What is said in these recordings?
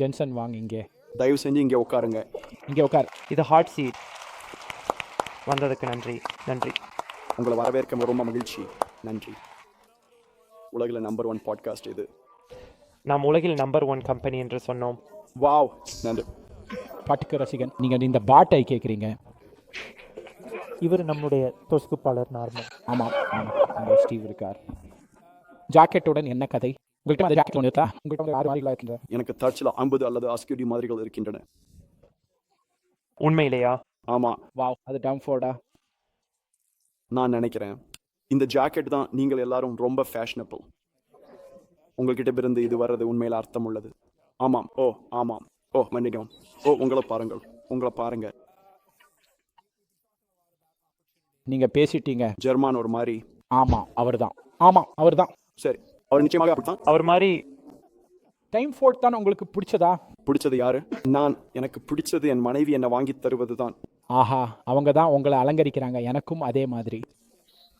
Jensen வாங்க இங்கே. தயவு செஞ்சு இங்கே உட்காருங்க. இங்கே உட்கார். இது ஹாட் சீட் வந்ததுக்கு நன்றி. நன்றி. உங்களை வரவேற்க ரொம்ப மகிழ்ச்சி. நன்றி. உலகில் நம்பர் ஒன் பாட்காஸ்ட் இது. நாம் உலகில் நம்பர் ஒன் கம்பெனி என்று சொன்னோம். வாவ் நன்றி. பாட்டுக்கு ரசிகன் நீங்கள் இந்த பாட்டை கேட்குறீங்க இவர் நம்முடைய தொகுப்பாளர் நார்மல். ஆமாம் ஆமாம் ஸ்டீவ் இருக்கார். ஜாக்கெட்டுடன் என்ன கதை? உங்கள்கிட்ட அந்த ஜாக்கெட் ஒன்று இருக்கா? உங்கள்கிட்ட வந்து ஆறு மாதிரிகளா இருக்கின்ற? எனக்கு தர்ச்சில் ஐம்பது அல்லது அஸ்கியூடி மாதிரிகள் இருக்கின்றன. உண்மையிலேயா? ஆமாம் வாவ் அது டம்ஃபோர்டா நான் நினைக்கிறேன். இந்த ஜாக்கெட் தான் நீங்கள் எல்லாரும் ரொம்ப ஃபேஷனபிள் உங்கள்கிட்ட இருந்து இது வர்றது உண்மையில் அர்த்தம் உள்ளது. ஆமாம். ஓ ஆமாம். ஓ மன்னிக்கவும். ஓ உங்களை பாருங்கள். உங்களை பாருங்க. நீங்கள் பேசிட்டீங்க. ஜெர்மான் ஒரு மாதிரி ஆமாம் அவர்தான். ஆமாம் அவர்தான். சரி. அவர் நிச்சயமாக அப்படித்தான். அவர் மாதிரி டைம் ஃபோர்ட் தான் உங்களுக்கு பிடிச்சதா? பிடிச்சது யாரு? நான். எனக்கு பிடிச்சது என் மனைவி என்னை வாங்கி தருவது தான் ஆஹா அவங்க தான் உங்களை அலங்கரிக்கிறாங்க. எனக்கும் அதே மாதிரி.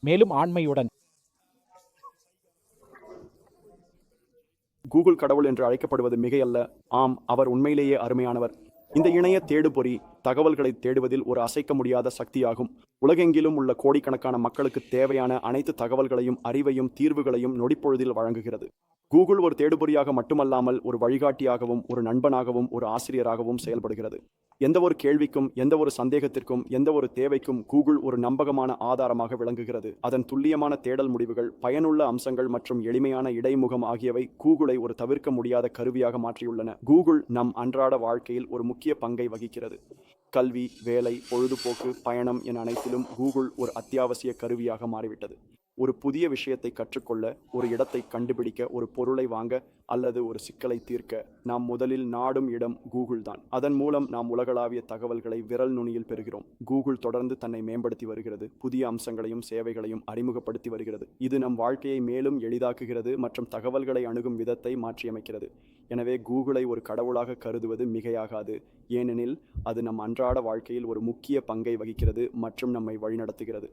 மேலும் ஆண்மையுடன். கூகுள் கடவுள் என்று அழைக்கப்படுவது மிகையல்ல. ஆம் அவர் உண்மையிலேயே அருமையானவர். இந்த இணைய தேடுபொறி தகவல்களை தேடுவதில் ஒரு அசைக்க முடியாத சக்தியாகும். உலகெங்கிலும் உள்ள கோடிக்கணக்கான மக்களுக்கு தேவையான அனைத்து தகவல்களையும் அறிவையும் தீர்வுகளையும் நொடிப்பொழுதில் வழங்குகிறது. கூகுள் ஒரு தேடுபொறியாக மட்டுமல்லாமல் ஒரு வழிகாட்டியாகவும் ஒரு நண்பனாகவும் ஒரு ஆசிரியராகவும் செயல்படுகிறது. எந்த ஒரு கேள்விக்கும் எந்த ஒரு சந்தேகத்திற்கும் எந்த ஒரு தேவைக்கும் கூகுள் ஒரு நம்பகமான ஆதாரமாக விளங்குகிறது. அதன் துல்லியமான தேடல் முடிவுகள் பயனுள்ள அம்சங்கள் மற்றும் எளிமையான இடைமுகம் ஆகியவை கூகுளை ஒரு தவிர்க்க முடியாத கருவியாக மாற்றியுள்ளன. கூகுள் நம் அன்றாட வாழ்க்கையில் ஒரு முக்கிய பங்கை வகிக்கிறது. கல்வி வேலை பொழுதுபோக்கு பயணம் என அனைத்திலும் கூகுள் ஒரு அத்தியாவசிய கருவியாக மாறிவிட்டது. ஒரு புதிய விஷயத்தை கற்றுக்கொள்ள ஒரு இடத்தை கண்டுபிடிக்க ஒரு பொருளை வாங்க அல்லது ஒரு சிக்கலை தீர்க்க நாம் முதலில் நாடும் இடம் கூகுள் தான். அதன் மூலம் நாம் உலகளாவிய தகவல்களை விரல் நுனியில் பெறுகிறோம். கூகுள் தொடர்ந்து தன்னை மேம்படுத்தி வருகிறது புதிய அம்சங்களையும் சேவைகளையும் அறிமுகப்படுத்தி வருகிறது. இது நம் வாழ்க்கையை மேலும் எளிதாக்குகிறது மற்றும் தகவல்களை அணுகும் விதத்தை மாற்றியமைக்கிறது. எனவே கூகுளை ஒரு கடவுளாக கருதுவது மிகையாகாது. ஏனெனில் அது நம் அன்றாட வாழ்க்கையில் ஒரு முக்கிய பங்கை வகிக்கிறது மற்றும் நம்மை வழிநடத்துகிறது.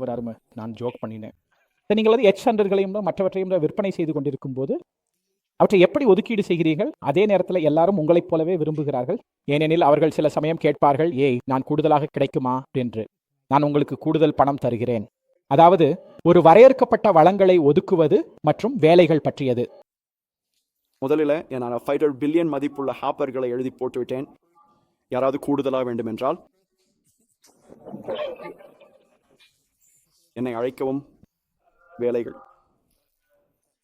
ஒரு அருமை. நான் ஜோக் பண்ணினேன். சரி, நீங்கள் வந்து எச் ஹண்ட்ரட்களையும் மற்றவற்றையும் விற்பனை செய்து கொண்டிருக்கும் போது அவற்றை எப்படி ஒதுக்கீடு செய்கிறீர்கள்? அதே நேரத்தில் எல்லாரும் உங்களைப் போலவே விரும்புகிறார்கள். ஏனெனில் அவர்கள் சில சமயம் கேட்பார்கள் ஏய் நான் கூடுதலாக கிடைக்குமா? என்று. நான் உங்களுக்கு கூடுதல் பணம் தருகிறேன். அதாவது ஒரு வரையறுக்கப்பட்ட வளங்களை ஒதுக்குவது மற்றும் வேலைகள் பற்றியது. முதலில் நான் ஃபைவ் பில்லியன் மதிப்புள்ள ஹாப்பர்களை எழுதி போட்டுவிட்டேன். யாராவது கூடுதலாக வேண்டும் என்றால் என்னை அழைக்கவும் வேலைகள்.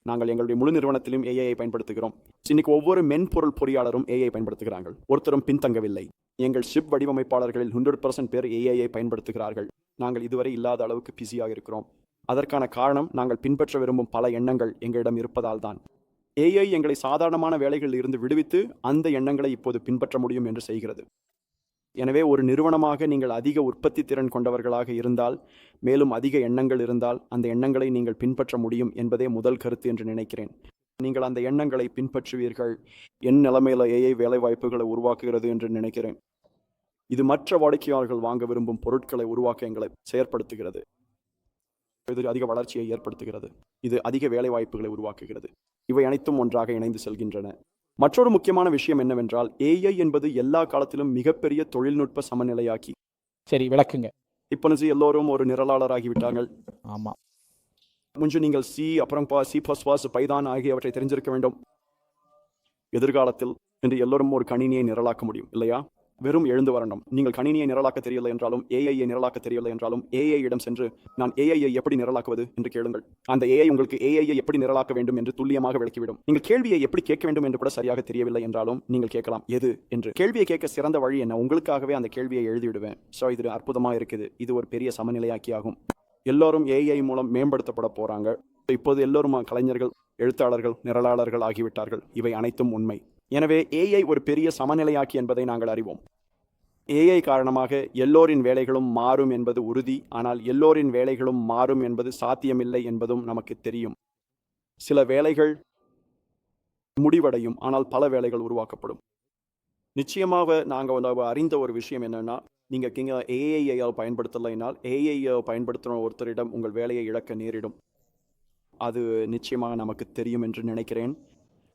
நாங்கள் எங்களுடைய முழு நிறுவனத்திலும் ஏஐயை பயன்படுத்துகிறோம். இன்னைக்கு ஒவ்வொரு மென்பொருள் பொறியாளரும் ஏஐ பயன்படுத்துகிறார்கள். ஒருத்தரும் பின்தங்கவில்லை. எங்கள் ஷிப் வடிவமைப்பாளர்களில் ஹண்ட்ரட் பர்சன்ட் பேர் ஏஐயை பயன்படுத்துகிறார்கள். நாங்கள் இதுவரை இல்லாத அளவுக்கு பிஸியாக இருக்கிறோம். அதற்கான காரணம் நாங்கள் பின்பற்ற விரும்பும் பல எண்ணங்கள் எங்களிடம் இருப்பதால் தான். ஏஐ எங்களை சாதாரணமான வேலைகளில் இருந்து விடுவித்து அந்த எண்ணங்களை இப்போது பின்பற்ற முடியும் என்று செய்கிறது. எனவே ஒரு நிறுவனமாக நீங்கள் அதிக உற்பத்தி திறன் கொண்டவர்களாக இருந்தால் மேலும் அதிக எண்ணங்கள் இருந்தால் அந்த எண்ணங்களை நீங்கள் பின்பற்ற முடியும் என்பதே முதல் கருத்து என்று நினைக்கிறேன். நீங்கள் அந்த எண்ணங்களை பின்பற்றுவீர்கள். என் நிலைமையில ஏஐ வேலைவாய்ப்புகளை உருவாக்குகிறது என்று நினைக்கிறேன். இது மற்ற வாடிக்கையாளர்கள் வாங்க விரும்பும் பொருட்களை உருவாக்க எங்களை செயற்படுத்துகிறது. இது அதிக வளர்ச்சியை ஏற்படுத்துகிறது. இது அதிக வேலைவாய்ப்புகளை உருவாக்குகிறது. இவை அனைத்தும் ஒன்றாக இணைந்து செல்கின்றன. மற்றொரு முக்கியமான விஷயம் என்னவென்றால் ஏஐ என்பது எல்லா காலத்திலும் மிகப்பெரிய தொழில்நுட்ப சமநிலையாக்கி. சரி விளக்குங்க. இப்போ எல்லோரும் ஒரு நிரலாளராகி விட்டார்கள் ஆமாம் முன்பு நீங்கள் சி அப்புறம் பா சி ப்ளஸ் பாஸ் பைதான் ஆகியவற்றை தெரிஞ்சிருக்க வேண்டும். எதிர்காலத்தில் இன்று எல்லோரும் ஒரு கணினியை நிரலாக்க முடியும் இல்லையா? வெறும் எழுந்து வரணும். நீங்கள் கணினியை நிரலாக்க தெரியவில்லை என்றாலும் ஏஐயை நிரலாக்க தெரியவில்லை என்றாலும் ஏஐ இடம் சென்று நான் ஏஐயை எப்படி நிரலாக்குவது என்று கேளுங்கள். அந்த ஏஐ உங்களுக்கு ஏஐயை எப்படி நிரலாக்க வேண்டும் என்று துல்லியமாக விளக்கிவிடும். நீங்கள் கேள்வியை எப்படி கேட்க வேண்டும் என்று கூட சரியாக தெரியவில்லை என்றாலும் நீங்கள் கேட்கலாம் எது? என்று. கேள்வியை கேட்க சிறந்த வழி என்ன? உங்களுக்காகவே அந்த கேள்வியை எழுதிவிடுவேன். ஸோ இது அற்புதமாக இருக்குது. இது ஒரு பெரிய சமநிலையாக்கி ஆகும் எல்லோரும் ஏஐ மூலம் மேம்படுத்தப்பட போறாங்க. இப்போது எல்லோரும் கலைஞர்கள் எழுத்தாளர்கள் நிரலாளர்கள் ஆகிவிட்டார்கள். இவை அனைத்தும் உண்மை. எனவே ஏஐ ஒரு பெரிய சமநிலையாக்கி என்பதை நாங்கள் அறிவோம். ஏஐ காரணமாக எல்லோரின் வேலைகளும் மாறும் என்பது உறுதி ஆனால் எல்லோரின் வேலைகளும் மாறும் என்பது சாத்தியமில்லை என்பதும் நமக்கு தெரியும். சில வேலைகள் முடிவடையும் ஆனால் பல வேலைகள் உருவாக்கப்படும். நிச்சயமாக நாங்கள் அறிந்த ஒரு விஷயம் என்னன்னா நீங்கள் கிங்க ஏஐஐ பயன்படுத்தலைனால் ஏஐ பயன்படுத்துகிற ஒருத்தரிடம் உங்கள் வேலையை இழக்க நேரிடும். அது நிச்சயமாக நமக்கு தெரியும் என்று நினைக்கிறேன்.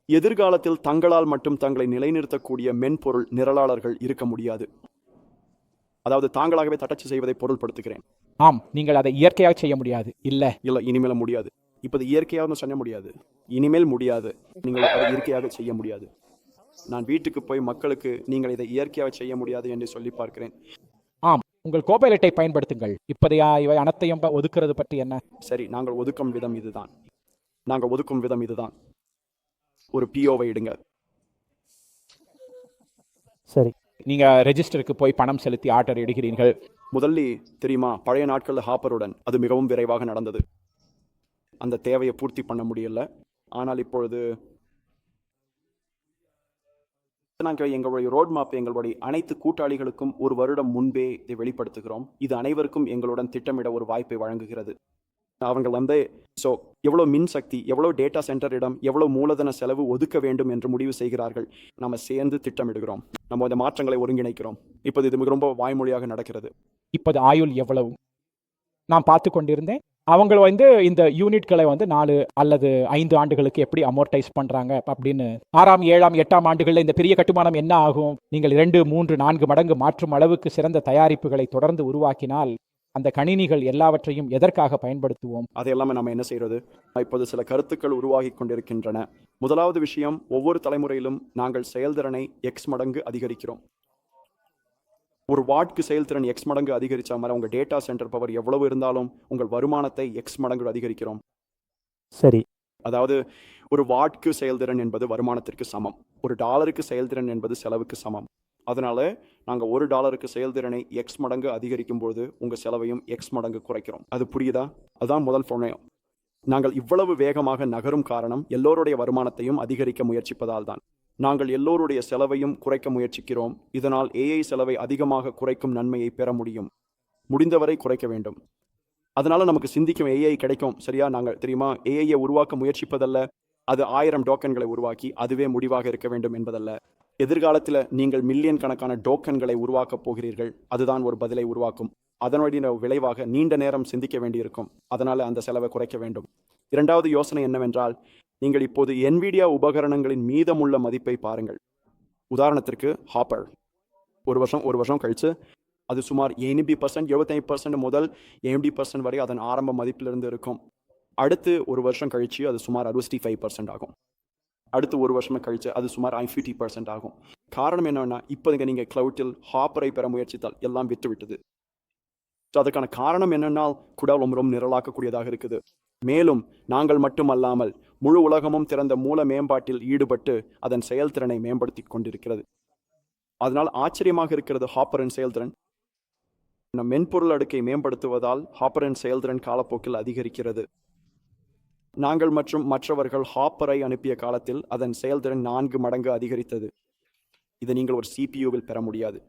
எதிர்காலத்தில் தங்களால் மட்டும் தங்களை நிலைநிறுத்தக்கூடிய மென்பொருள் நிரலாளர்கள் இருக்க முடியாது. அதாவது தாங்களாகவே தட்டச்சு செய்வதை பொருள்படுத்துகிறேன். ஆம் நீங்கள் அதை இயற்கையாக செய்ய முடியாது. இல்ல. இல்ல இனிமேல முடியாது. இப்ப இது இயற்கையாக சொல்ல முடியாது. இனிமேல் முடியாது. நீங்கள் அதை இயற்கையாக செய்ய முடியாது. நான் வீட்டுக்கு போய் மக்களுக்கு நீங்கள் இதை இயற்கையாக செய்ய முடியாது என்று சொல்லி பார்க்கிறேன். ஆம் உங்கள் கோபைலட்டை பயன்படுத்துங்கள். இப்போதையா இவை அனைத்தையும் ஒதுக்குறது பற்றி என்ன? சரி நாங்கள் ஒதுக்கும் விதம் இதுதான். நாங்கள் ஒதுக்கும் விதம் இதுதான். ஒரு பிஓவை இடுங்க. சரி. நீங்க ரெஜிஸ்டருக்கு போய் பணம் செலுத்தி ஆர்டர் இடுகிறீர்கள். முதல்லி தெரியுமா பழைய நாட்களில் ஹாப்பருடன் அது மிகவும் விரைவாக நடந்தது. அந்த தேவையை பூர்த்தி பண்ண முடியல. ஆனால் இப்பொழுது நாங்கள் எங்களுடைய ரோட் மேப் எங்களுடைய அனைத்து கூட்டாளிகளுக்கும் ஒரு வருடம் முன்பே இதை வெளிப்படுத்துகிறோம். இது அனைவருக்கும் எங்களுடன் திட்டமிட ஒரு வாய்ப்பை வழங்குகிறது. அவங்க வந்து ஸோ எவ்வளோ மின்சக்தி எவ்வளோ டேட்டா சென்டரிடம் எவ்வளோ மூலதன செலவு ஒதுக்க வேண்டும் என்று முடிவு செய்கிறார்கள். நம்ம சேர்ந்து திட்டமிடுகிறோம். நம்ம இந்த மாற்றங்களை ஒருங்கிணைக்கிறோம். இப்போது இது மிக ரொம்ப வாய்மொழியாக நடக்கிறது. இப்போது ஆயுள் எவ்வளவு? நான் பார்த்து கொண்டிருந்தேன். அவங்க வந்து இந்த யூனிட்களை வந்து நாலு அல்லது ஐந்து ஆண்டுகளுக்கு எப்படி அமோர்டைஸ் பண்ணுறாங்க அப்படின்னு ஆறாம் ஏழாம் எட்டாம் ஆண்டுகளில் இந்த பெரிய கட்டுமானம் என்ன ஆகும்? நீங்கள் இரண்டு மூன்று நான்கு மடங்கு மாற்றும் அளவுக்கு சிறந்த தயாரிப்புகளை தொடர்ந்து உருவாக்கினால் அந்த கணினிகள் எல்லாவற்றையும் எதற்காக பயன்படுத்துவோம்? அதை எல்லாமே நம்ம என்ன செய்யறது இப்போது சில கருத்துக்கள் உருவாகி கொண்டிருக்கின்றன. முதலாவது விஷயம் ஒவ்வொரு தலைமுறையிலும் நாங்கள் செயல்திறனை எக்ஸ் மடங்கு அதிகரிக்கிறோம். ஒரு வாட்க்கு செயல்திறன் எக்ஸ் மடங்கு அதிகரிச்ச மாதிரி உங்க டேட்டா சென்டர் பவர் எவ்வளவு இருந்தாலும் உங்கள் வருமானத்தை எக்ஸ் மடங்கு அதிகரிக்கிறோம். சரி. அதாவது ஒரு வாட்க்கு செயல்திறன் என்பது வருமானத்திற்கு சமம். ஒரு டாலருக்கு செயல்திறன் என்பது செலவுக்கு சமம். அதனால நாங்கள் ஒரு டாலருக்கு செயல்திறனை எக்ஸ் மடங்கு அதிகரிக்கும் பொழுது உங்கள் செலவையும் எக்ஸ் மடங்கு குறைக்கிறோம். அது புரியுதா? அதுதான் முதல் புண்ணியம். நாங்கள் இவ்வளவு வேகமாக நகரும் காரணம் எல்லோருடைய வருமானத்தையும் அதிகரிக்க முயற்சிப்பதால் தான் நாங்கள் எல்லோருடைய செலவையும் குறைக்க முயற்சிக்கிறோம். இதனால் ஏஐ செலவை அதிகமாக குறைக்கும் நன்மையை பெற முடியும். முடிந்தவரை குறைக்க வேண்டும். அதனால் நமக்கு சிந்திக்கும் ஏஐ கிடைக்கும். சரியா? நாங்கள் தெரியுமா? ஏஐயை உருவாக்க முயற்சிப்பதல்ல. அது ஆயிரம் டோக்கன்களை உருவாக்கி அதுவே முடிவாக இருக்க வேண்டும் என்பதல்ல. எதிர்காலத்தில் நீங்கள் மில்லியன் கணக்கான டோக்கன்களை உருவாக்கப் போகிறீர்கள். அதுதான் ஒரு பதிலை உருவாக்கும். அதனுடைய விளைவாக நீண்ட நேரம் சிந்திக்க வேண்டியிருக்கும். அதனால் அந்த செலவை குறைக்க வேண்டும். இரண்டாவது யோசனை என்னவென்றால் நீங்கள் இப்போது என்விடியா உபகரணங்களின் மீதமுள்ள மதிப்பை பாருங்கள். உதாரணத்திற்கு ஹாப்பர் ஒரு வருஷம் ஒரு வருஷம் கழிச்சு அது சுமார் எண்பது பர்சன்ட் எழுபத்தைந்து பர்சன்ட் முதல் எண்பது பர்சன்ட் வரை அதன் ஆரம்ப மதிப்பிலிருந்து இருக்கும். அடுத்து ஒரு வருஷம் கழிச்சு அது சுமார் அறுபத்தி ஃபைவ் பர்சன்ட் ஆகும். அடுத்து ஒரு வருஷமாக கழிச்சு அது சுமார் ஃபிஃப்டி பர்சன்ட் ஆகும். காரணம் என்னென்னா இப்போதைக்கு நீங்கள் க்ளவுட்டில் ஹாப்பரை பெற முயற்சித்தால் எல்லாம் விட்டுவிட்டது ஸோ அதுக்கான காரணம் என்னென்னால் குடல் ரொம்ப ரொம்ப நிரலாக்கக்கூடியதாக இருக்குது. மேலும் நாங்கள் மட்டுமல்லாமல் முழு உலகமும் திறந்த மூல மேம்பாட்டில் ஈடுபட்டு அதன் செயல்திறனை மேம்படுத்தி கொண்டிருக்கிறது. அதனால் ஆச்சரியமாக இருக்கிறது ஹாப்பரின் செயல்திறன். நம் மென்பொருள் அடுக்கை மேம்படுத்துவதால் ஹாப்பரின் செயல்திறன் காலப்போக்கில் அதிகரிக்கிறது. நாங்கள் மற்றும் மற்றவர்கள் ஹாப்பரை அனுப்பிய காலத்தில் அதன் செயல்திறன் நான்கு மடங்கு அதிகரித்தது. இதை நீங்கள் ஒரு சிபியூவில் பெற முடியாது.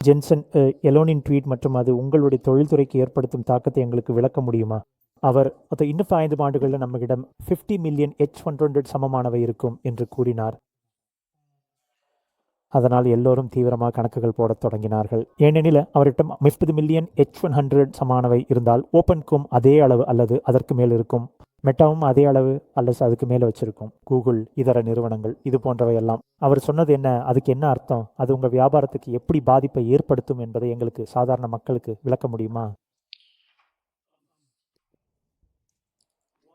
ஜென்சன் எலோனின் ட்வீட் மற்றும் அது உங்களுடைய தொழில்துறைக்கு ஏற்படுத்தும் தாக்கத்தை எங்களுக்கு விளக்க முடியுமா? அவர் இன்னும் ஐந்து ஆண்டுகளில் நம்மிடம் 50 மில்லியன் எச் ஒன் சமமானவை இருக்கும் என்று கூறினார். அதனால் எல்லோரும் தீவிரமாக கணக்குகள் போடத் தொடங்கினார்கள். ஏனெனில் அவரிடம் 50 மில்லியன் எச் ஒன் ஹண்ட்ரட் சமானவை இருந்தால் ஓப்பனுக்கும் அதே அளவு அல்லது அதற்கு மேல் இருக்கும். மெட்டாவும் அதே அளவு அல்லது அதுக்கு மேலே வச்சிருக்கும். கூகுள் இதர நிறுவனங்கள் இது போன்றவை எல்லாம். அவர் சொன்னது என்ன? அதுக்கு என்ன அர்த்தம்? அது உங்கள் வியாபாரத்துக்கு எப்படி பாதிப்பை ஏற்படுத்தும் என்பதை எங்களுக்கு சாதாரண மக்களுக்கு விளக்க முடியுமா?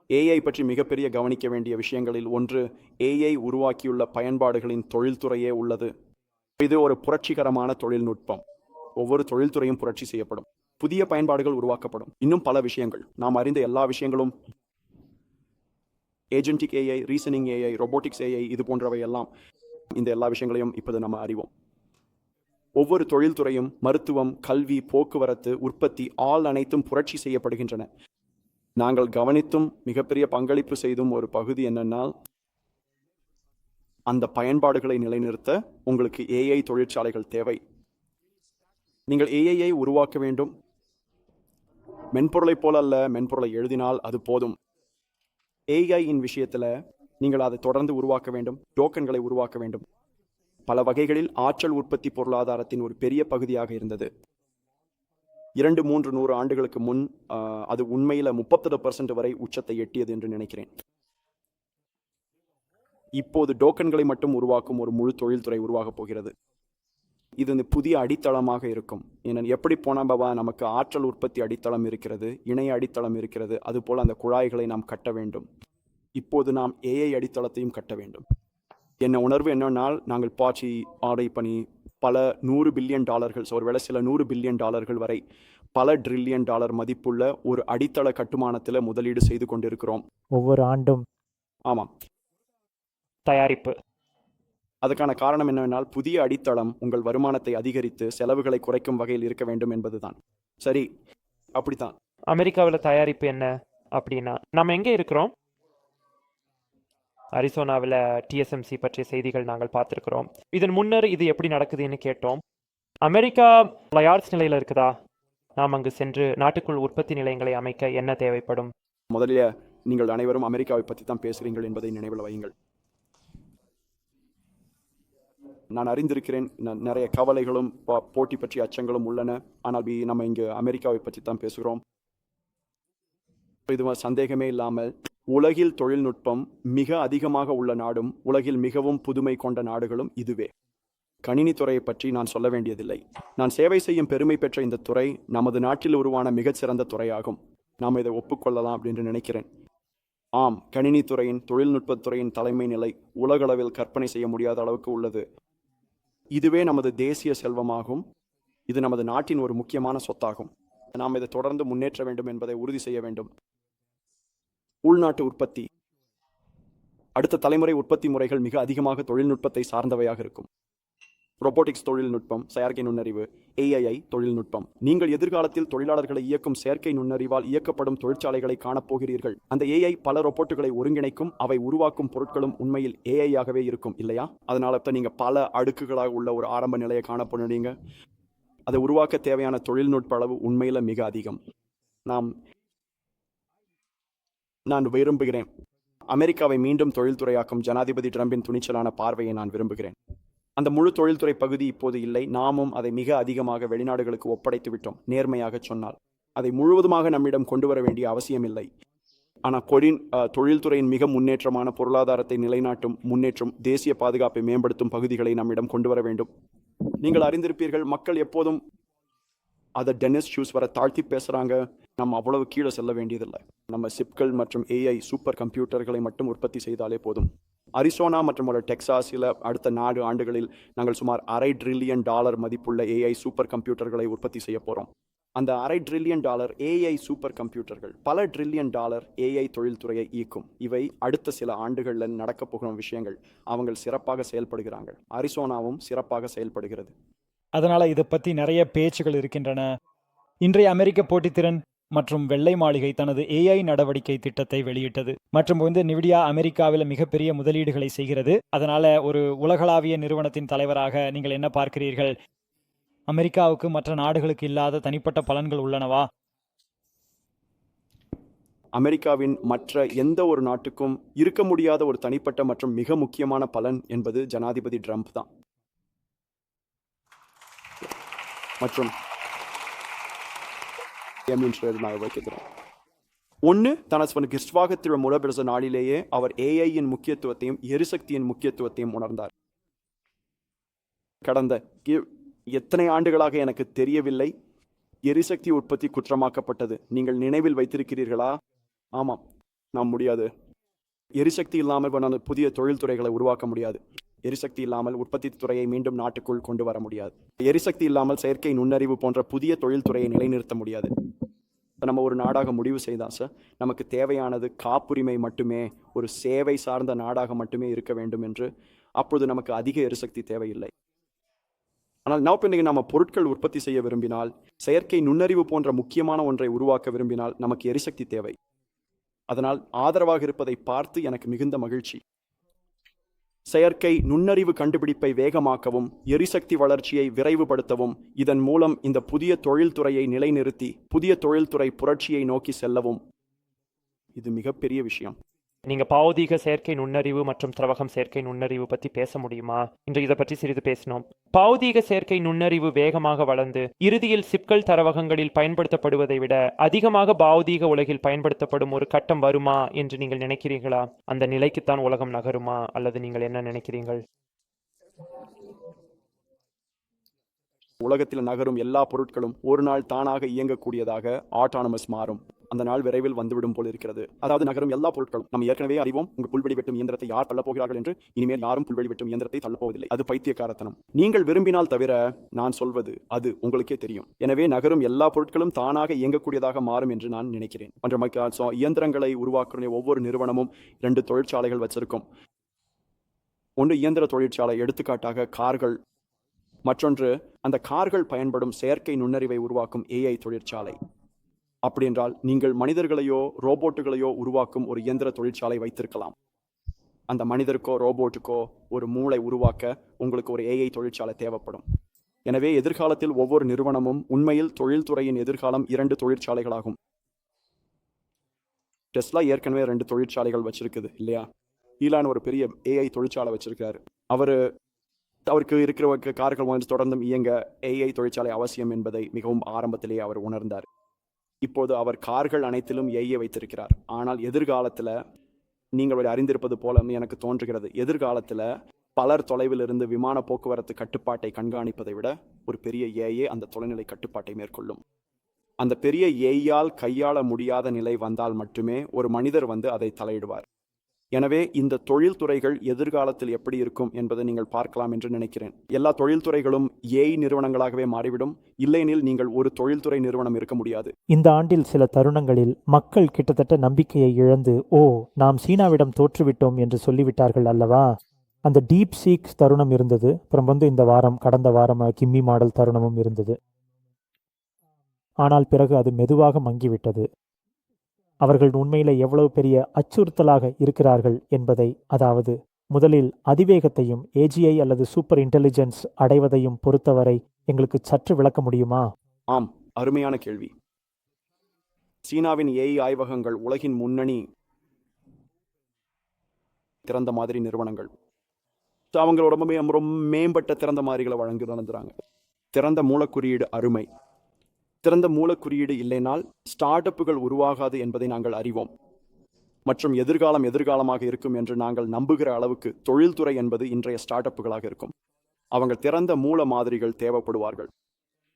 ஏஐ பற்றி மிகப்பெரிய கவனிக்க வேண்டிய விஷயங்களில் ஒன்று ஏஐ உருவாக்கியுள்ள பயன்பாடுகளின் தொழில்துறையே உள்ளது. இது ஒரு புரட்சிகரமான தொழில்நுட்பம். ஒவ்வொரு தொழில்துறையும் புரட்சி செய்யப்படும். புதிய பயன்பாடுகள் உருவாக்கப்படும். இன்னும் பல விஷயங்கள். நாம் அறிந்த எல்லா விஷயங்களும் agentic AI reasoning AI robotics AI இது போன்றவை எல்லாம் இந்த எல்லா விஷயங்களையும் இப்போது நம்ம அறிவோம். ஒவ்வொரு தொழில்துறையும் மருத்துவம் கல்வி போக்குவரத்து உற்பத்தி ஆல் அனைத்தும் புரட்சி செய்யப்படுகின்றன. நாங்கள் கவனித்தும் மிகப்பெரிய பங்களிப்பு செய்தும் ஒரு பகுதி என்னென்னால் அந்த பயன்பாடுகளை நிலைநிறுத்த உங்களுக்கு ஏஐ தொழிற்சாலைகள் தேவை. நீங்கள் ஏஐயை உருவாக்க வேண்டும். மென்பொருளைப் போல அல்ல மென்பொருளை எழுதினால் அது போதும். ஏஐயின் விஷயத்தில் நீங்கள் அதை தொடர்ந்து உருவாக்க வேண்டும் டோக்கன்களை உருவாக்க வேண்டும். பல வகைகளில் ஆற்றல் உற்பத்தி பொருளாதாரத்தின் ஒரு பெரிய பகுதியாக இருந்தது. இரண்டு மூன்று நூறு ஆண்டுகளுக்கு முன் அது உண்மையில் முப்பத்தெட்டு பர்சன்ட் வரை உச்சத்தை எட்டியது என்று நினைக்கிறேன். இப்போது டோக்கன்களை மட்டும் உருவாக்கும் ஒரு முழு தொழில்துறை உருவாகப் போகிறது. இது இந்த புதிய அடித்தளமாக இருக்கும். ஏன்னா எப்படி போனாபவா நமக்கு ஆற்றல் உற்பத்தி அடித்தளம் இருக்கிறது இணைய அடித்தளம் இருக்கிறது அதுபோல் அந்த குழாய்களை நாம் கட்ட வேண்டும். இப்போது நாம் ஏஐ அடித்தளத்தையும் கட்ட வேண்டும். என்ன உணர்வு என்னன்னால் நாங்கள் பாச்சி ஆடை பண்ணி பல நூறு பில்லியன் டாலர்கள் ஒருவேளை சில நூறு பில்லியன் டாலர்கள் வரை பல ட்ரில்லியன் டாலர் மதிப்புள்ள ஒரு அடித்தள கட்டுமானத்தில் முதலீடு செய்து கொண்டிருக்கிறோம். ஒவ்வொரு ஆண்டும். ஆமாம். தயாரிப்பு. அதுக்கான காரணம் என்னவென்றால் புதிய அடித்தளம் உங்கள் வருமானத்தை அதிகரித்து செலவுகளை குறைக்கும் வகையில் இருக்க வேண்டும் என்பதுதான். சரி அப்படித்தான். அமெரிக்காவில் தயாரிப்பு என்ன அப்படின்னா நம்ம எங்கே இருக்கிறோம்? அரிசோனாவில் டிஎஸ்எம்சி பற்றிய செய்திகள் நாங்கள் பார்த்துருக்குறோம். இதன் முன்னர் இது எப்படி நடக்குதுன்னு கேட்டோம். அமெரிக்கா தயாரிச்சு நிலையில் இருக்குதா? நாம் அங்கு சென்று நாட்டுக்குள் உற்பத்தி நிலையங்களை அமைக்க என்ன தேவைப்படும்? முதலில் நீங்கள் அனைவரும் அமெரிக்காவை பற்றி தான் பேசுகிறீர்கள் என்பதை நினைவில் வையுங்கள். நான் அறிந்திருக்கிறேன். ந- நிறைய கவலைகளும் போட்டி பற்றிய அச்சங்களும் உள்ளன. ஆனால் பி நம்ம இங்கு அமெரிக்காவை பற்றி தான் பேசுகிறோம். இது சந்தேகமே இல்லாமல் உலகில் தொழில்நுட்பம் மிக அதிகமாக உள்ள நாடும் உலகில் மிகவும் புதுமை கொண்ட நாடுகளும் இதுவே. கணினித்துறையை பற்றி நான் சொல்ல வேண்டியதில்லை. நான் சேவை செய்யும் பெருமை பெற்ற இந்த துறை நமது நாட்டில் உருவான மிகச்சிறந்த துறையாகும். நாம் இதை ஒப்புக்கொள்ளலாம் அப்படின்னு நினைக்கிறேன். ஆம் கணினித்துறையின் தொழில்நுட்பத்துறையின் தலைமை நிலை உலகளவில் கற்பனை செய்ய முடியாத அளவுக்கு உள்ளது. இதுவே நமது தேசிய செல்வமாகும். இது நமது நாட்டின் ஒரு முக்கியமான சொத்தாகும். நாம் இதை தொடர்ந்து முன்னேற்ற வேண்டும் என்பதை உறுதி செய்ய வேண்டும். உள்நாட்டு உற்பத்தி. அடுத்த தலைமுறை உற்பத்தி முறைகள் மிக அதிகமாக தொழில்நுட்பத்தை சார்ந்தவையாக இருக்கும். ரொபோட்டிக்ஸ் தொழில்நுட்பம் செயற்கை நுண்ணறிவு ஏஐஐ தொழில்நுட்பம். நீங்கள் எதிர்காலத்தில் தொழிலாளர்களை இயக்கும் செயற்கை நுண்ணறிவால் இயக்கப்படும் தொழிற்சாலைகளை காணப்போகிறீர்கள் அந்த ஏஐ பல ரொபோட்டுகளை ஒருங்கிணைக்கும் அவை உருவாக்கும் பொருட்களும் உண்மையில் ஏஐ ஆகவே இருக்கும் இல்லையா? அதனால தான் நீங்க பல அடுக்குகளாக உள்ள ஒரு ஆரம்ப நிலையை காணப்படுறீங்க அதை உருவாக்க தேவையான தொழில்நுட்ப அளவு உண்மையில மிக அதிகம். நாம் நான் விரும்புகிறேன். அமெரிக்காவை மீண்டும் தொழில்துறையாக்கும் ஜனாதிபதி ட்ரம்பின் துணிச்சலான பார்வையை நான் விரும்புகிறேன். அந்த முழு தொழில்துறை பகுதி இப்போது இல்லை. நாமும் அதை மிக அதிகமாக வெளிநாடுகளுக்கு ஒப்படைத்து விட்டோம் நேர்மையாக சொன்னால். அதை முழுவதுமாக நம்மிடம் கொண்டு வர வேண்டிய அவசியமில்லை ஆனால் கொரின் தொழில்துறையின் மிக முன்னேற்றமான பொருளாதாரத்தை நிலைநாட்டும் முன்னேற்றம் தேசிய பாதுகாப்பை மேம்படுத்தும் பகுதிகளை நம்மிடம் கொண்டு வர வேண்டும். நீங்கள் அறிந்திருப்பீர்கள் மக்கள் எப்போதும் அதை டென்னிஸ் ஷூஸ் வர தாழ்த்தி பேசுகிறாங்க நம்ம அவ்வளவு கீழே செல்ல வேண்டியதில்லை. நம்ம சிப்கள் மற்றும் ஏஐ சூப்பர் கம்ப்யூட்டர்களை மட்டும் உற்பத்தி செய்தாலே போதும். அரிசோனா மற்றும் ஒரு டெக்சாஸில் அடுத்த நாடு ஆண்டுகளில் நாங்கள் சுமார் அரை ட்ரில்லியன் டாலர் மதிப்புள்ள ஏஐ சூப்பர் கம்ப்யூட்டர்களை உற்பத்தி செய்ய போகிறோம் அந்த அரை ட்ரில்லியன் டாலர் ஏஐ சூப்பர் கம்ப்யூட்டர்கள் பல ட்ரில்லியன் டாலர் ஏஐ தொழில்துறையை ஈக்கும். இவை அடுத்த சில ஆண்டுகளில் நடக்கப் போகும் விஷயங்கள். அவங்க சிறப்பாக செயல்படுகிறாங்க. அரிசோனாவும் சிறப்பாக செயல்படுகிறது. அதனால இதை பத்தி நிறைய பேச்சுகள் இருக்கின்றன. இன்றைய அமெரிக்க போட்டித்திறன் மற்றும் வெள்ளை மாளிகை தனது ஏஐ நடவடிக்கை திட்டத்தை வெளியிட்டது. மற்றும் வந்து நிவிடியா அமெரிக்காவில் மிகப்பெரிய முதலீடுகளை செய்கிறது. அதனால ஒரு உலகளாவிய நிறுவனத்தின் தலைவராக நீங்கள் என்ன பார்க்கிறீர்கள்? அமெரிக்காவுக்கு மற்ற நாடுகளுக்கு இல்லாத தனிப்பட்ட பலன்கள் உள்ளனவா? அமெரிக்காவின் மற்ற எந்த ஒரு நாட்டுக்கும் இருக்க முடியாத ஒரு தனிப்பட்ட மற்றும் மிக முக்கியமான பலன் என்பது ஜனாதிபதி ட்ரம்ப் தான். மற்றும் நான் வைக்கிறேன் ஒன்று தனது கிறிஸ்துவாகத்திர முறபிரச நாளிலேயே அவர் ஏஐயின் முக்கியத்துவத்தையும் எரிசக்தியின் முக்கியத்துவத்தையும் உணர்ந்தார். கடந்த எத்தனை ஆண்டுகளாக எனக்கு தெரியவில்லை. எரிசக்தி உற்பத்தி குற்றமாக்கப்பட்டது. நீங்கள் நினைவில் வைத்திருக்கிறீர்களா? ஆமாம் நாம் முடியாது. எரிசக்தி இல்லாமல் கொண்டாந்து புதிய தொழில்துறைகளை உருவாக்க முடியாது. எரிசக்தி இல்லாமல் உற்பத்தி துறையை மீண்டும் நாட்டுக்குள் கொண்டு வர முடியாது. எரிசக்தி இல்லாமல் செயற்கை நுண்ணறிவு போன்ற புதிய தொழில்துறையை நிலைநிறுத்த முடியாது. இப்போ நம்ம ஒரு நாடாக முடிவு செய்தா சார் நமக்கு தேவையானது காப்புரிமை மட்டுமே ஒரு சேவை சார்ந்த நாடாக மட்டுமே இருக்க வேண்டும் என்று அப்பொழுது நமக்கு அதிக எரிசக்தி தேவையில்லை. ஆனால் now பின்னைக்கு நம்ம பொருட்கள் உற்பத்தி செய்ய விரும்பினால் செயற்கை நுண்ணறிவு போன்ற முக்கியமான ஒன்றை உருவாக்க விரும்பினால் நமக்கு எரிசக்தி தேவை. அதனால் ஆதரவாக இருப்பதை பார்த்து எனக்கு மிகுந்த மகிழ்ச்சி. செயற்கை நுண்ணறிவு கண்டுபிடிப்பை வேகமாக்கவும் எரிசக்தி வளர்ச்சியை விரைவுபடுத்தவும் இதன் மூலம் இந்த புதிய தொழில்துறையை நிலைநிறுத்தி புதிய தொழில்துறை புரட்சியை நோக்கி செல்லவும். இது மிகப்பெரிய விஷயம். நீங்க பாவதீக செயற்கை நுண்ணறிவு மற்றும் திரவகம் செயற்கை நுண்ணறிவு பத்தி பேச முடியுமா? இன்று இதை பற்றி சிறிது பேசினோம். பாவதீக செயற்கை நுண்ணறிவு வேகமாக வளர்ந்து இறுதியில் சிப்கள் தரவகங்களில் பயன்படுத்தப்படுவதை விட அதிகமாக பாவதீக உலகில் பயன்படுத்தப்படும் ஒரு கட்டம் வருமா என்று நீங்கள் நினைக்கிறீர்களா? அந்த நிலைக்குத்தான் உலகம் நகருமா? அல்லது நீங்கள் என்ன நினைக்கிறீர்கள்? உலகத்தில் நகரும் எல்லா பொருட்களும் ஒரு நாள் தானாக இயங்கக்கூடியதாக ஆட்டானமஸ் மாறும். அந்த நாள் விரைவில் வந்துவிடும் போல் இருக்கிறது. அதாவது நகரும் எல்லா பொருட்களும் நம்ம ஏற்கனவே அறிவோம் உங்கள் புல்வெளி வெட்டும் இயந்திரத்தை யார் தள்ளப் போகிறார்கள் என்று. இனிமேல் யாரும் புல்வெளி வெட்டும் இயந்திரத்தை தள்ளப்போவதில்லை அது பைத்தியக்காரத்தனம். நீங்கள் விரும்பினால் தவிர நான் சொல்வது அது உங்களுக்கே தெரியும். எனவே நகரும் எல்லா பொருட்களும் தானாக இயங்கக்கூடியதாக மாறும் என்று நான் நினைக்கிறேன். மற்றும் இயந்திரங்களை உருவாக்குற ஒவ்வொரு நிறுவனமும் ரெண்டு தொழிற்சாலைகள் வச்சிருக்கும். ஒன்று இயந்திர தொழிற்சாலை எடுத்துக்காட்டாக கார்கள். மற்றொன்று அந்த கார்கள் பயன்படும் செயற்கை நுண்ணறிவை உருவாக்கும் ஏஐ தொழிற்சாலை. அப்படி என்றால் நீங்கள் மனிதர்களையோ ரோபோட்டுகளையோ உருவாக்கும் ஒரு இயந்திர தொழிற்சாலை வைத்திருக்கலாம். அந்த மனிதருக்கோ ரோபோட்டுக்கோ ஒரு மூளை உருவாக்க உங்களுக்கு ஒரு ஏஐ தொழிற்சாலை தேவைப்படும். எனவே எதிர்காலத்தில் ஒவ்வொரு நிறுவனமும் உண்மையில் தொழில்துறையின் எதிர்காலம் இரண்டு தொழிற்சாலைகளாகும். டெஸ்லா ஏற்கனவே ரெண்டு தொழிற்சாலைகள் வச்சிருக்குது இல்லையா? ஈலான் ஒரு பெரிய ஏஐ தொழிற்சாலை வச்சிருக்காரு அவர் அவருக்கு இருக்கிற கார்கள் வந்து தொடர்ந்தும் இயங்க ஏஐ தொழிற்சாலை அவசியம் என்பதை மிகவும் ஆரம்பத்திலேயே அவர் உணர்ந்தார். இப்போது அவர் கார்கள் அனைத்திலும் ஏஐ வைத்திருக்கிறார். ஆனால் எதிர்காலத்தில் நீங்கள் அறிந்திருப்பது போல எனக்கு தோன்றுகிறது. எதிர்காலத்தில் பலர் தொலைவில் இருந்து விமான போக்குவரத்து கட்டுப்பாட்டை கண்காணிப்பதை விட ஒரு பெரிய ஏஐ அந்த தொலைநிலை கட்டுப்பாட்டை மேற்கொள்ளும். அந்த பெரிய ஏஐயால் கையாள முடியாத நிலை வந்தால் மட்டுமே ஒரு மனிதர் வந்து அதை தலையிடுவார். எனவே இந்த தொழில்துறைகள் எதிர்காலத்தில் எப்படி இருக்கும் என்பதை நீங்கள் பார்க்கலாம் என்று நினைக்கிறேன். எல்லா தொழில்துறைகளும் ஏஐ நிறுவனங்களாகவே மாறிவிடும். இல்லையெனில் நீங்கள் ஒரு தொழில்துறை நிறுவனம் இருக்க முடியாது. இந்த ஆண்டில் சில தருணங்களில் மக்கள் கிட்டத்தட்ட நம்பிக்கையை இழந்து ஓ நாம் சீனாவிடம் தோற்றுவிட்டோம் என்று சொல்லிவிட்டார்கள் அல்லவா? அந்த டீப் சீக் தருணம் இருந்தது. அப்புறம் வந்து இந்த வாரம் கடந்த வாரம் கிம்மி மாடல் தருணமும் இருந்தது. ஆனால் பிறகு அது மெதுவாக மங்கிவிட்டது. அவர்கள் உண்மையில எவ்வளவு பெரிய அச்சுறுத்தலாக இருக்கிறார்கள் என்பதை அதாவது முதலில் அதிவேகத்தையும் ஏஜிஐ அல்லது சூப்பர் இன்டெலிஜென்ஸ் அடைவதையும் பொறுத்தவரை எங்களுக்கு சற்று விளக்க முடியுமா? ஆம் அருமையான கேள்வி. சீனாவின் ஏஐ ஆய்வகங்கள் உலகின் முன்னணி திறந்த மாதிரி நிறுவனங்கள். அவங்களோட ரொம்ப ரொம்ப மேம்பட்ட திறந்த மாதிரிகளை வழங்கி நடந்துறாங்க திறந்த மூலக்குறியீடு அருமை. திறந்த மூலக்குறியீடு இல்லைனால் ஸ்டார்ட் அப்புகள் உருவாகாது என்பதை நாங்கள் அறிவோம். மற்றும் எதிர்காலம் எதிர்காலமாக இருக்கும் என்று நாங்கள் நம்புகிற அளவுக்கு தொழில்துறை என்பது இன்றைய ஸ்டார்ட் அப்புகளாக இருக்கும். அவங்க திறந்த மூல மாதிரிகள் தேவைப்படுவார்கள்.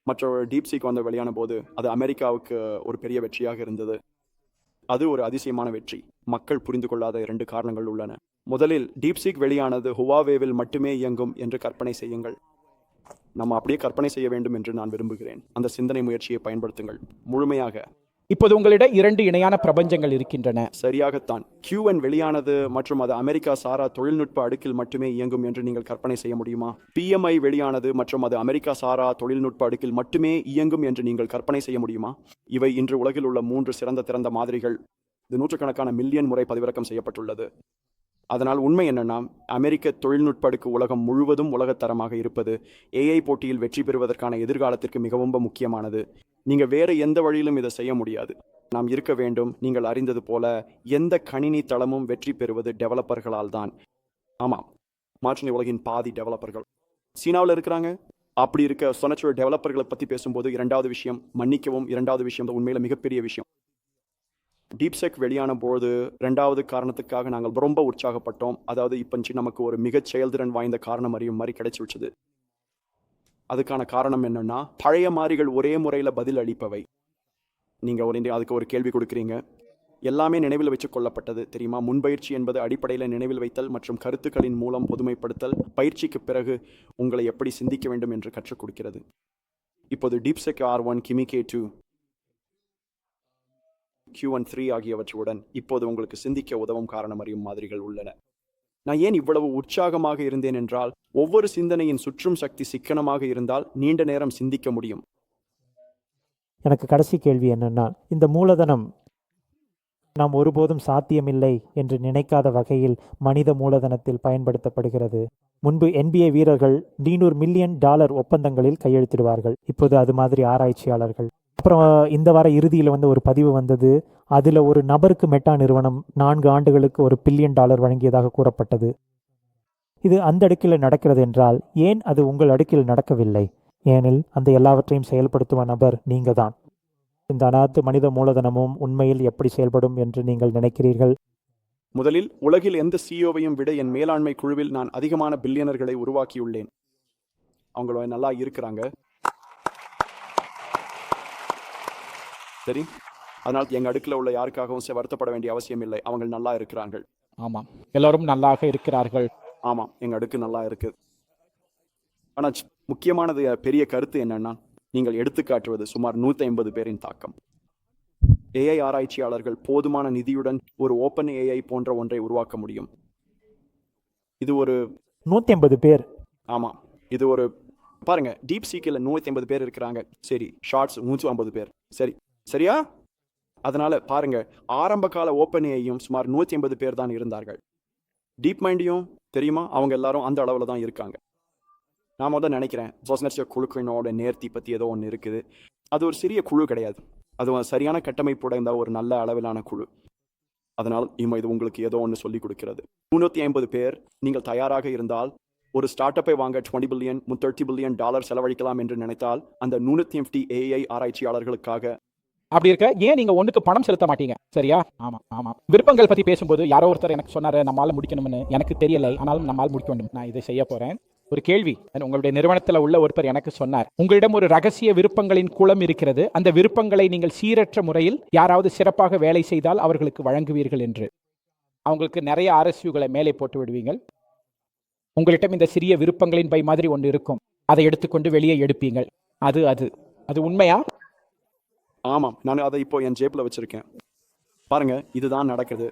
மற்ற டீப்சீக் வந்து வெளியான போது அது அமெரிக்காவுக்கு ஒரு பெரிய வெற்றியாக இருந்தது. அது ஒரு அதிசயமான வெற்றி. மக்கள் புரிந்து கொள்ளாத இரண்டு காரணங்கள் உள்ளன. முதலில் டீப்சிக் வெளியானது ஹுவாவேவில் மட்டுமே இயங்கும் என்று கற்பனை செய்யுங்கள். நம்ம அப்படியே கற்பனை செய்ய வேண்டும் என்று நான் விரும்புகிறேன். அந்த சிந்தனை முயற்சியை பயன்படுத்துங்கள். முழுமையாக. இப்போது உங்களிடம் இரண்டு இணையான பிரபஞ்சங்கள் இருக்கின்றன. சரியாகத்தான். QN வெளியானது மற்றும் அது அமெரிக்கா சாரா தொழில்நுட்ப அடுக்கில் மட்டுமே இயங்கும் என்று நீங்கள் கற்பனை செய்ய முடியுமா? PMI வெளியானது மற்றும் அது அமெரிக்கா சாரா தொழில்நுட்ப அடுக்கில் மட்டுமே இயங்கும் என்று நீங்கள் கற்பனை செய்ய முடியுமா? இவை இன்று உலகில் உள்ள மூன்று சிறந்த திறந்த மாதிரிகள். இது நூற்றுக்கணக்கான மில்லியன் முறை பதிவிறக்கம் செய்யப்பட்டுள்ளது. அதனால் உண்மை என்னன்னா அமெரிக்க தொழில்நுட்ப அடுக்கு உலகம் முழுவதும் உலகத்தரமாக இருப்பது ஏஐ போட்டியில் வெற்றி பெறுவதற்கான எதிர்காலத்திற்கு மிகவும் முக்கியமானது. நீங்கள் வேறு எந்த வழியிலும் இதை செய்ய முடியாது. நாம் இருக்க வேண்டும் நீங்கள் அறிந்தது போல எந்த கணினி தளமும் வெற்றி பெறுவது டெவலப்பர்களால் தான். ஆமாம் மாற்றினி உலகின் பாதி டெவலப்பர்கள் சீனாவில் இருக்கிறாங்க? அப்படி இருக்க சொன்னச்சோட டெவலப்பர்களை பற்றி பேசும்போது இரண்டாவது விஷயம் மன்னிக்கவும் இரண்டாவது விஷயம் உண்மையில் மிகப்பெரிய விஷயம். டீப்செக் வெளியான போது ரெண்டாவது காரணத்துக்காக நாங்கள் ரொம்ப உற்சாகப்பட்டோம். அதாவது இப்போ நமக்கு ஒரு மிகச் செயல்திறன் வாய்ந்த காரணம் அறியும் மாதிரி கிடைச்சி வச்சது அதுக்கான காரணம் என்னென்னா பழைய மாறிகள் ஒரே முறையில் பதில் அளிப்பவை. நீங்கள் ஒரு அதுக்கு ஒரு கேள்வி கொடுக்குறீங்க. எல்லாமே நினைவில் வச்சு கொள்ளப்பட்டது தெரியுமா? முன்பயிற்சி என்பது அடிப்படையில் நினைவில் வைத்தல் மற்றும் கருத்துக்களின் மூலம் பொதுமைப்படுத்தல் பயிற்சிக்கு பிறகு உங்களை எப்படி சிந்திக்க வேண்டும் என்று கற்றுக் கொடுக்கிறது. இப்போது DeepSeek R one Kimi K two Q one three ஆகியவற்றுடன் இப்போது உங்களுக்கு சிந்திக்க உதவும் காரணம் அறியும் மாதிரிகள் உள்ளன. நான் ஏன் இவ்வளவு உற்சாகமாக இருந்தேன் என்றால் ஒவ்வொரு சிந்தனையின் சுற்றும் சக்தி சிக்கனமாக இருந்தால் நீண்ட நேரம் சிந்திக்க முடியும். எனக்கு கடைசி கேள்வி என்னன்னா இந்த மூலதனம் நாம் ஒருபோதும் சாத்தியமில்லை என்று நினைக்காத வகையில் மனித மூலதனத்தில் பயன்படுத்தப்படுகிறது. முன்பு என்பிஏ வீரர்கள் 300 மில்லியன் டாலர் ஒப்பந்தங்களில் கையெழுத்திடுவார்கள். இப்போது அது மாதிரி ஆராய்ச்சியாளர்கள். அப்புறம் இந்த வார இறுதியில் வந்து ஒரு பதிவு வந்தது. அதில் ஒரு நபருக்கு மெட்டா நிறுவனம் நான்கு ஆண்டுகளுக்கு ஒரு பில்லியன் டாலர் வழங்கியதாக கூறப்பட்டது. இது அந்த அடுக்கில் நடக்கிறது என்றால் ஏன் அது உங்கள் அடுக்கில் நடக்கவில்லை? ஏனில் அந்த எல்லாவற்றையும் செயல்படுத்துவ நபர் நீங்கள் தான். இந்த அனைத்து மனித மூலதனமும் உண்மையில் எப்படி செயல்படும் என்று நீங்கள் நினைக்கிறீர்கள்? முதலில் உலகில் எந்த சிஇஓவையும் விட என் மேலாண்மை குழுவில் நான் அதிகமான பில்லியனர்களை உருவாக்கியுள்ளேன். அவங்கள நல்லா இருக்கிறாங்க. சரி. அதனால் எங்க அடுக்கில் உள்ள யாருக்காகவும் வருத்தப்பட வேண்டிய அவசியம் இல்லை. அவங்க நல்லா இருக்கிறார்கள். ஆமாம். எல்லோரும் நல்லாக இருக்கிறார்கள். ஆமாம். எங்க அடுக்கு நல்லா இருக்கு. ஆனா ச்- முக்கியமானது பெரிய கருத்து என்னன்னா நீங்கள் எடுத்துக்காட்டுவது சுமார் 150 ஐம்பது பேரின் தாக்கம். ஏஐ ஆராய்ச்சியாளர்கள் போதுமான நிதியுடன் ஒரு ஓப்பன் ஏஐ போன்ற ஒன்றை உருவாக்க முடியும். இது ஒரு நூற்றி ஐம்பது பேர். ஆமாம் இது ஒரு பாருங்க டீப் சீக்கில் நூற்றி ஐம்பது பேர் இருக்கிறாங்க. சரி ஷார்ட்ஸ் நூற்றி ஐம்பது பேர். சரி சரியா? அதனால பாருங்க ஆரம்ப கால ஓப்பன் ஏஐயும் சுமார் நூற்றி ஐம்பது பேர் தான் இருந்தார்கள். டீப் மைண்டையும் தெரியுமா? அவங்க எல்லாரும் அந்த அளவில் தான் இருக்காங்க. நான் முதல்ல நினைக்கிறேன் சொசனர்ச்சிய குழுக்களினோட நேர்த்தி பற்றி ஏதோ ஒன்று இருக்குது. அது ஒரு சிறிய குழு கிடையாது. அது சரியான கட்டமைப்போட இருந்தால் ஒரு நல்ல அளவிலான குழு. அதனால் இம்மா இது உங்களுக்கு ஏதோ ஒன்று சொல்லிக் கொடுக்கிறது. முந்நூற்றி ஐம்பது பேர் நீங்கள் தயாராக இருந்தால் ஒரு ஸ்டார்ட் அப்பை வாங்க twenty billion thirty billion dollar செலவழிக்கலாம் என்று நினைத்தால் அந்த நூற்றி எஃப்டி ஏஐ ஆராய்ச்சியாளர்களுக்காக அப்படி இருக்க ஏன் நீங்க ஒண்ணுக்கு பணம் செலுத்த மாட்டீங்க? சரியா? ஆமா ஆமா. விருப்பங்கள் பத்தி பேசும்போது யாரோ ஒருத்தர் எனக்கு சொன்னாரு நம்மளால முடிக்கணும்னு. எனக்கு தெரியலை ஆனாலும் நம்மால் முடிக்க வேண்டும். நான் இதை செய்ய போறேன். ஒரு கேள்வி. உங்களுடைய நிறுவனத்தில் உள்ள ஒருத்தர் எனக்கு சொன்னார். உங்களிடம் ஒரு ரகசிய விருப்பங்களின் குளம் இருக்கிறது. அந்த விருப்பங்களை நீங்கள் சீரற்ற முறையில் யாராவது சிறப்பாக வேலை செய்தால் அவர்களுக்கு வழங்குவீர்கள் என்று. அவங்களுக்கு நிறைய ஆர்எஸ்யூகளை மேலே போட்டு விடுவீங்கள். உங்களிடம் இந்த சிறிய விருப்பங்களின் பை மாதிரி ஒன்று இருக்கும். அதை எடுத்துக்கொண்டு வெளியே எடுப்பீங்கள். அது அது. அது உண்மையா? ஆமாம் நான் அதை இப்போ என் ஜேப்பில் வச்சுருக்கேன். பாருங்க இதுதான் நடக்குது.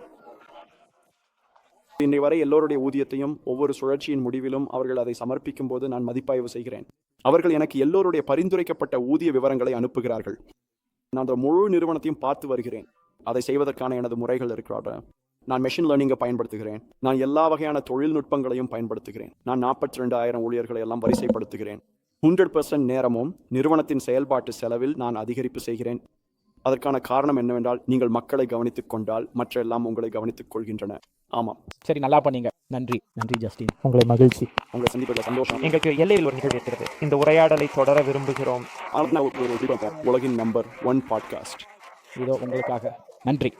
இன்றை வரை எல்லோருடைய ஊதியத்தையும் ஒவ்வொரு சுழற்சியின் முடிவிலும் அவர்கள் அதை சமர்ப்பிக்கும் போது நான் மதிப்பாய்வு செய்கிறேன். அவர்கள் எனக்கு எல்லோருடைய பரிந்துரைக்கப்பட்ட ஊதிய விவரங்களை அனுப்புகிறார்கள். நான் அந்த முழு நிறுவனத்தையும் பார்த்து வருகிறேன். அதை செய்வதற்கான எனது முறைகள் இருக்கிறார்கள் நான் மெஷின் லேர்னிங்கை பயன்படுத்துகிறேன். நான் எல்லா வகையான தொழில்நுட்பங்களையும் பயன்படுத்துகிறேன். நான் நாற்பத்தி ரெண்டு ஆயிரம் ஊழியர்களை எல்லாம் வரிசைப்படுத்துகிறேன். ஹண்ட்ரட் பர்சன்ட் நேரமும் நிறுவனத்தின் செயல்பாட்டு செலவில் நான் அதிகரிப்பு செய்கிறேன். அதற்கான காரணம் என்னவென்றால் நீங்கள் மக்களை கவனித்துக் கொண்டால் மற்ற எல்லாம் உங்களை கவனித்துக் கொள்கின்றன. ஆமாம். சரி நல்லா பண்ணீங்க. நன்றி. நன்றி ஜஸ்டின். உங்களை மகிழ்ச்சி. உங்களை சந்திப்பதில் சந்தோஷம். எங்களுக்கு எல்லையில் ஒரு நிகழ்வு இருக்கிறது. இந்த உரையாடலை தொடர விரும்புகிறோம். ஆனால் நான் ஒரு- ஒரு உலகின் நம்பர் ஒன் பாட்காஸ்ட் இதோ உங்களுக்காக. நன்றி.